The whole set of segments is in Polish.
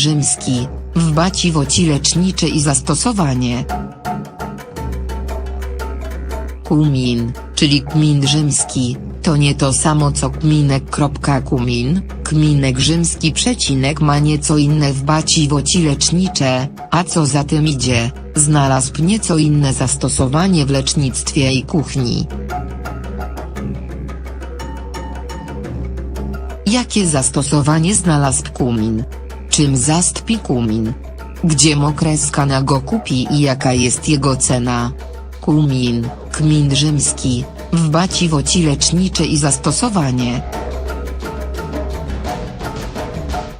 rzymski, wbaciwoci lecznicze i zastosowanie. Kumin, czyli kmin rzymski, to nie to samo co kminek. Kumin, kminek rzymski przecinek ma nieco inne wbaciwoci lecznicze, a co za tym idzie, znalazł nieco inne zastosowanie w lecznictwie i kuchni. Jakie zastosowanie znalazł kumin? Czym zastąpi kumin? Gdzie mokreska na go kupi i jaka jest jego cena? Kumin, kmin rzymski, wbaciwoci lecznicze i zastosowanie.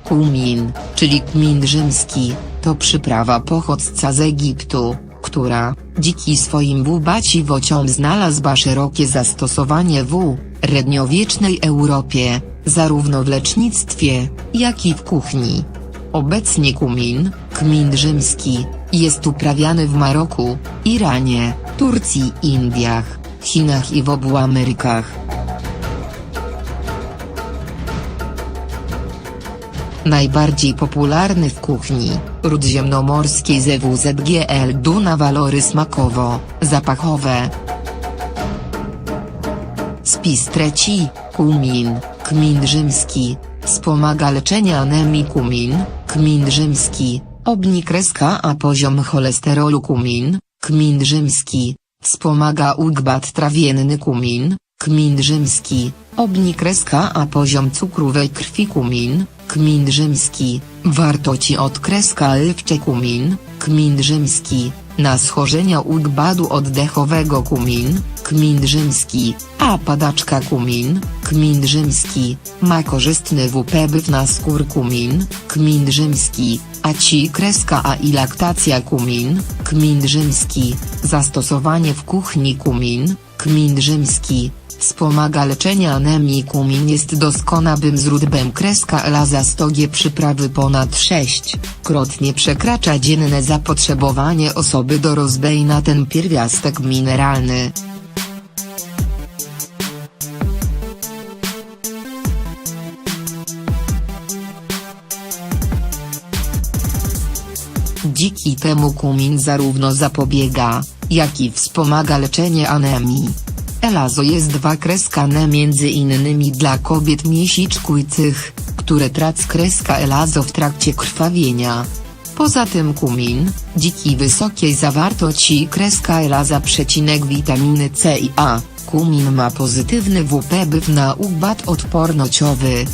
Kumin, czyli kmin rzymski, to przyprawa pochodząca z Egiptu, która, dziki swoim wbaciwociom znalazła szerokie zastosowanie w średniowiecznej Europie, zarówno w lecznictwie, jak i w kuchni. Obecnie kumin, kmin rzymski, jest uprawiany w Maroku, Iranie, Turcji, Indiach, Chinach i w obu Amerykach. Najbardziej popularny w kuchni, ród ziemnomorskiej ZWZGL Duna walory smakowo, zapachowe. Spis trzeci, kumin, kmin rzymski, wspomaga leczenie anemii kumin, kmin rzymski, obni kreska a poziom cholesterolu kumin, kmin rzymski, wspomaga ugbat trawienny kumin, kmin rzymski, obni kreska a poziom cukru we krwi kumin, kmin rzymski, wartości od kreska lwcze kumin, kmin rzymski, na schorzenia ugbadu oddechowego kumin, kmin rzymski, a padaczka kumin, kmin rzymski, ma korzystny WPB na skór kumin, kmin rzymski, a ci kreska a i laktacja kumin, kmin rzymski, zastosowanie w kuchni kumin, kmin rzymski, Wspomaga leczenie anemii kumin jest doskonałym źródłem kreska L a za stogie przyprawy ponad 6-krotnie przekracza dzienne zapotrzebowanie osoby dorosłej na ten pierwiastek mineralny. Dziki temu kumin zarówno zapobiega, jak i wspomaga leczenie anemii. Elazo jest dwa kreskane między innymi dla kobiet miesiczkujcych, które tracą kreska elazo w trakcie krwawienia. Poza tym kumin, dziki wysokiej zawartości kreska elaza przecinek witaminy C i A, kumin ma pozytywny WPB na układ odpornościowy.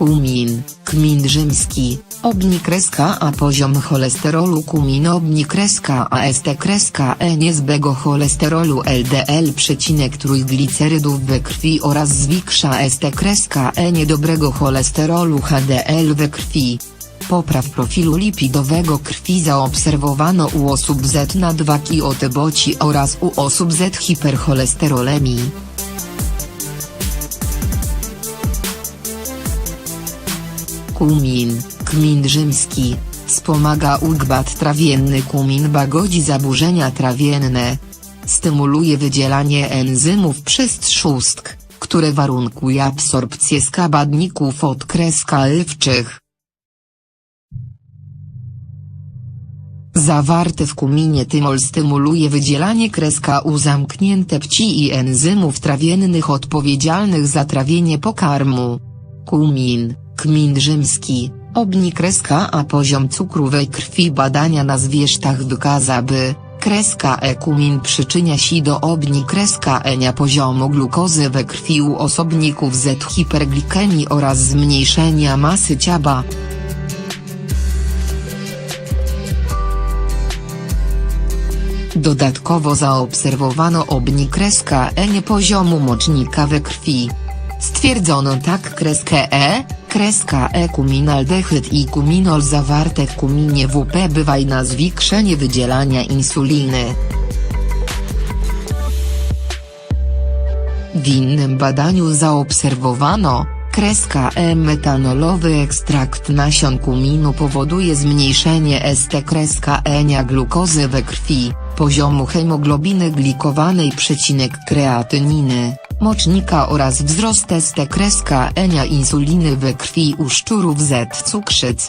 Kumin, kmin rzymski, obni kreska a poziom cholesterolu kumin obni kreska a st kreska e niezbego cholesterolu LDL przecinek trójglicerydów we krwi oraz zwiększa st kreska e niedobrego cholesterolu HDL we krwi. Popraw profilu lipidowego krwi zaobserwowano u osób Z na 2 kioteboci oraz u osób z hipercholesterolemii. Kumin, kmin rzymski, wspomaga układ trawienny kumin łagodzi zaburzenia trawienne. Stymuluje wydzielanie enzymów przez trzustk, które warunkuje absorpcję składników od kreska lwczych. Zawarte w kuminie tymol stymuluje wydzielanie kreska u zamknięte pci i enzymów trawiennych odpowiedzialnych za trawienie pokarmu. Kumin, kmin rzymski, obni kreska a poziom cukru we krwi badania na zwierzętach wykazały, kreska e kumin przyczynia się do obni kreska enia poziomu glukozy we krwi u osobników z hiperglikemii oraz zmniejszenia masy ciała. Dodatkowo zaobserwowano obni kreska E poziomu mocznika we krwi. Stwierdzono tak kreskę E, kreska E kuminaldehyd i kuminol zawarte w kuminie WP bywaj na zwiększenie wydzielania insuliny. W innym badaniu zaobserwowano, kreska E-metanolowy ekstrakt nasion kuminu powoduje zmniejszenie ST kreska enia glukozy we krwi, poziomu hemoglobiny glikowanej przecinek kreatyniny. Mocznika oraz wzrost ST kreska enia insuliny we krwi u szczurów Z cukrzyc.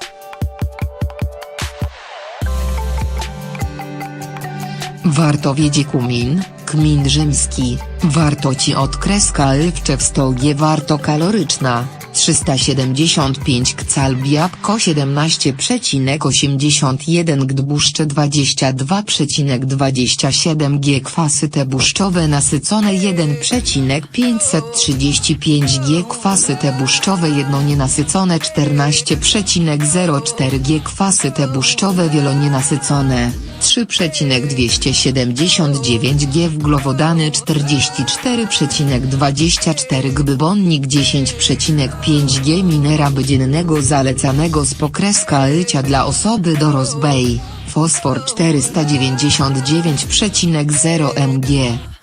Warto wiedzie kumin, kmin rzymski, wartości od kreska lwcze w stogie warto kaloryczna, 375 kcal biabłko 17,81 g tłuszcze 22,27 g kwasy te błuszczowe nasycone 1,535 g kwasy te błuszczowe jedno nienasycone 14,04 g kwasy te błuszczowe wielonienasycone 3,279 g wglowodany 44,24 g bybonnik 10,5 g minera dziennego zalecanego z pokreska lycia dla osoby dorosłej, fosfor 499,0 mg,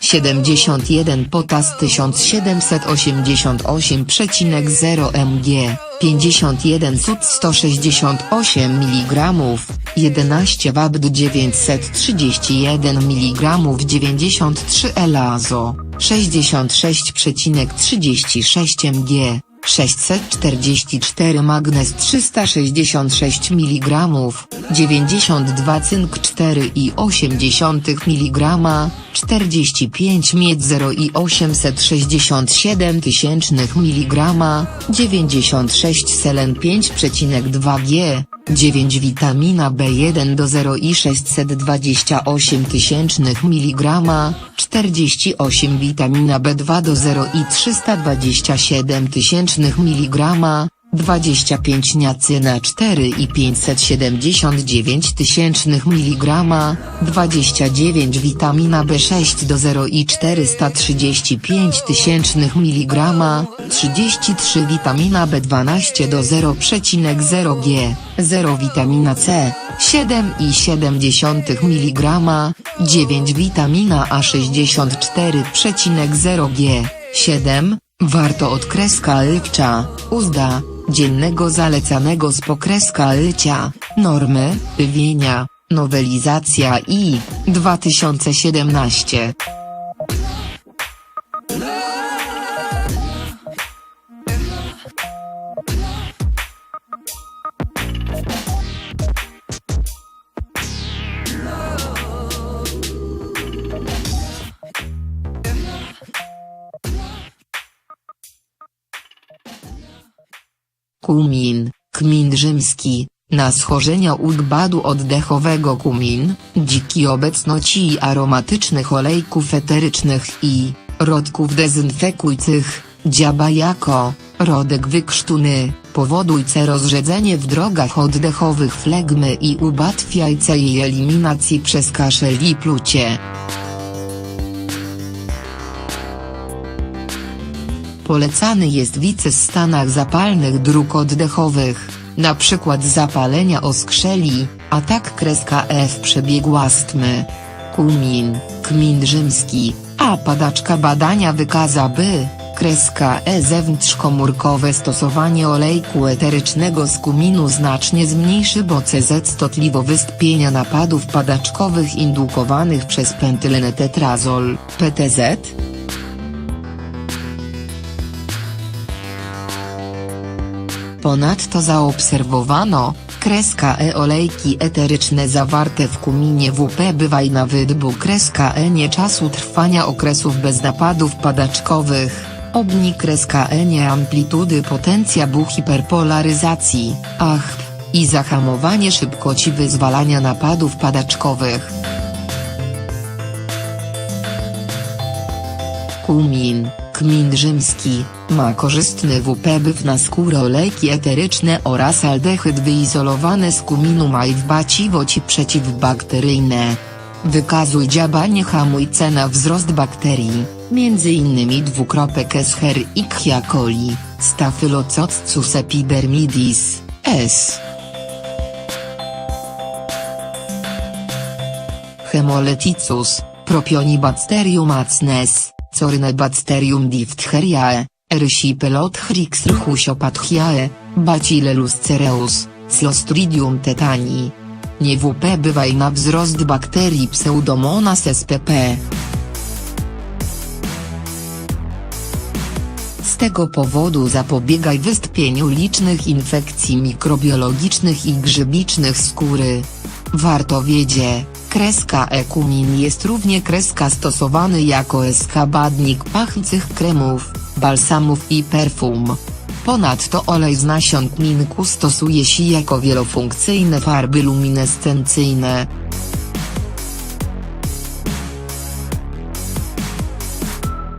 71 potas 1788,0 mg, 51 cud 168 mg, 11 wabd 931 mg 93 elazo, 66,36 mg, 644 magnez 366 mg, 92 cynk 4,8 mg, 45 miedź 0,867 tysięcznych mg, 96 selen 5,2 g, 9 witamina B1 do 0,628 tysięcznych mg, 48 witamina B2 do 0,327 tysięcznych mg, 25 niacyna 4,579 tysięcznych mg, 29 witamina B6 do 0,435 tysięcznych mg, 33 witamina B12 do 0,0 g, 0 witamina C, 7,7 mg, 9 witamina A64,0 g, 7, warto od kreska lwcza, uzda, dziennego zalecanego z pokreska lycia, normy, wywienia, nowelizacja i 2017. Kumin, kmin rzymski, na schorzenia układu oddechowego kumin, dziki obecności aromatycznych olejków eterycznych i rodków dezynfekujących, dziaba jako, rodek wykrztuny, powodujce rozrzedzenie w drogach oddechowych flegmy i ułatwiajce jej eliminacji przez kaszel i plucie. Polecany jest w stanach zapalnych dróg oddechowych, np. zapalenia oskrzeli, a tak kreska F przebiegu astmy. Kumin, kmin rzymski, a padaczka badania wykaza by, kreska E zewnątrzkomórkowe stosowanie olejku eterycznego z kuminu znacznie zmniejszy BCZ stotliwo wystąpienia napadów padaczkowych indukowanych przez pentylenetetrazol, PTZ, Ponadto zaobserwowano, kreska E olejki eteryczne zawarte w kuminie WP bywaj na wydbu. Kreska E nie czasu trwania okresów bez napadów padaczkowych, obni kreska E nie amplitudy potencja bu hiperpolaryzacji, ach, i zahamowanie szybkości wyzwalania napadów padaczkowych. Kumin, kmin rzymski, ma korzystny WP-byw na skórę olejki eteryczne oraz aldehyd wyizolowane z kuminu ma i wbaciwoci przeciwbakteryjne. Wykazuj działanie hamujce na wzrost bakterii, m.in. dwukropek Escherichia coli, Staphylococcus epidermidis, S. Hemolyticus, Propionibacterium acnes, Corynebacterium diphtheriae, Erysipelotrix rchusiopathiae, Bacillus cereus, Clostridium tetani. Nie WP bywaj na wzrost bakterii Pseudomonas spp. tego powodu zapobiegaj wystąpieniu licznych infekcji mikrobiologicznych i grzybicznych skóry. Warto wiedzieć, kreska ekumin jest równie kreska stosowany jako eskabadnik pachnących kremów, balsamów i perfum. Ponadto olej z nasion kminku stosuje się jako wielofunkcyjne farby luminescencyjne.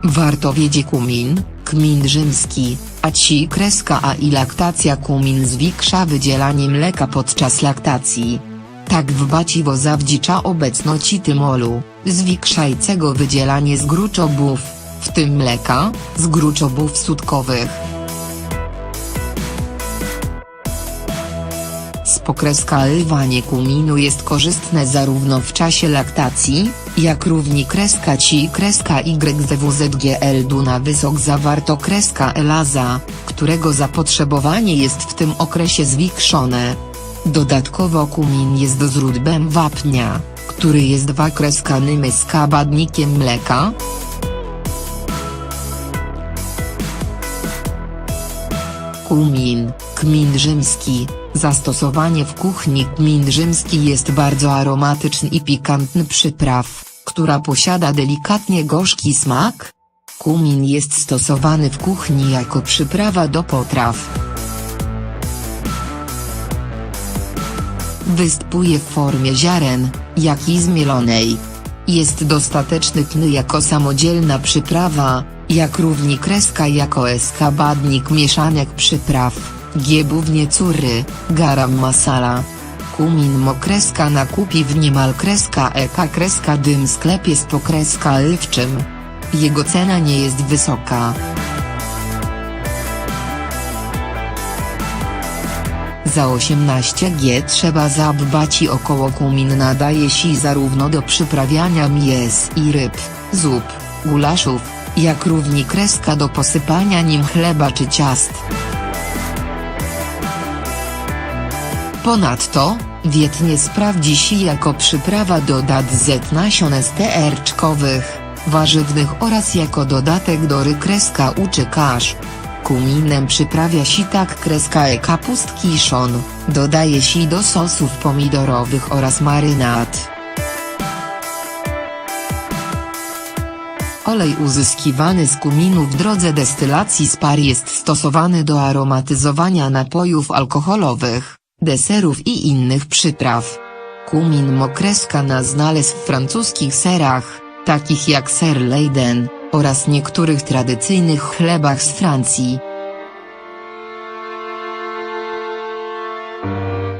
Warto wiedzieć kumin, kmin rzymski, a ci kreska a i laktacja kumin zwiększa wydzielanie mleka podczas laktacji. Tak w baciwo zawdzicza obecności tymolu, zwiększającego wydzielanie z gruczobów, w tym mleka, z gruczobów sutkowych. Spokreska lwanie kuminu jest korzystne zarówno w czasie laktacji, jak równie kreska ci kreska YZWZGL Duna wysok zawarto kreska elaza, którego zapotrzebowanie jest w tym okresie zwiększone. Dodatkowo kumin jest źródłem wapnia, który jest wakreskanym skabadnikiem mleka, Kumin, kmin rzymski. Zastosowanie w kuchni kmin rzymski jest bardzo aromatyczny i pikantny przypraw, która posiada delikatnie gorzki smak. Kumin jest stosowany w kuchni jako przyprawa do potraw. Występuje w formie ziaren, jak i zmielonej. Jest dostateczny kny jako samodzielna przyprawa, jak równie kreska jako eskabadnik mieszanek przypraw, giebównie cury, garam masala. Kumin mokreska na kupi w niemal kreska eka kreska dym sklepie z pokreska lwczym. Jego cena nie jest wysoka. Za 18G trzeba zadbać i około kumin nadaje się zarówno do przyprawiania mies i ryb, zup, gulaszów, jak równie kreska do posypania nim chleba czy ciast. Ponadto, wietnie sprawdzi się jako przyprawa do z nasion sterczkowych, warzywnych oraz jako dodatek do ry kreska uczy kasz. Kuminem przyprawia się tak kreska e kapustki kiszon, dodaje się do sosów pomidorowych oraz marynat. Olej uzyskiwany z kuminu w drodze destylacji z par jest stosowany do aromatyzowania napojów alkoholowych, deserów i innych przypraw. Kumin mokreska na znalezł w francuskich serach, takich jak ser Leiden, oraz niektórych tradycyjnych chlebach z Francji.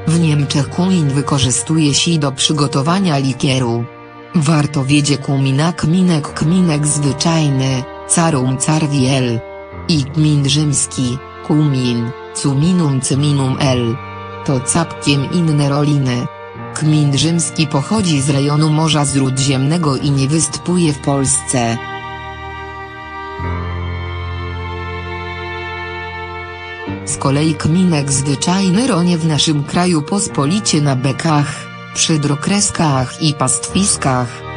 W Niemczech kumin wykorzystuje się do przygotowania likieru. Warto wiedzieć kumina kminek kminek zwyczajny, carum carwiel. I kmin rzymski, kumin, cuminum cyminum l. To całkiem inne roliny. Kmin rzymski pochodzi z rejonu Morza Śródziemnego i nie występuje w Polsce. Kolei kminek zwyczajny ronie w naszym kraju pospolicie na bekach, przy drokreskach i pastwiskach.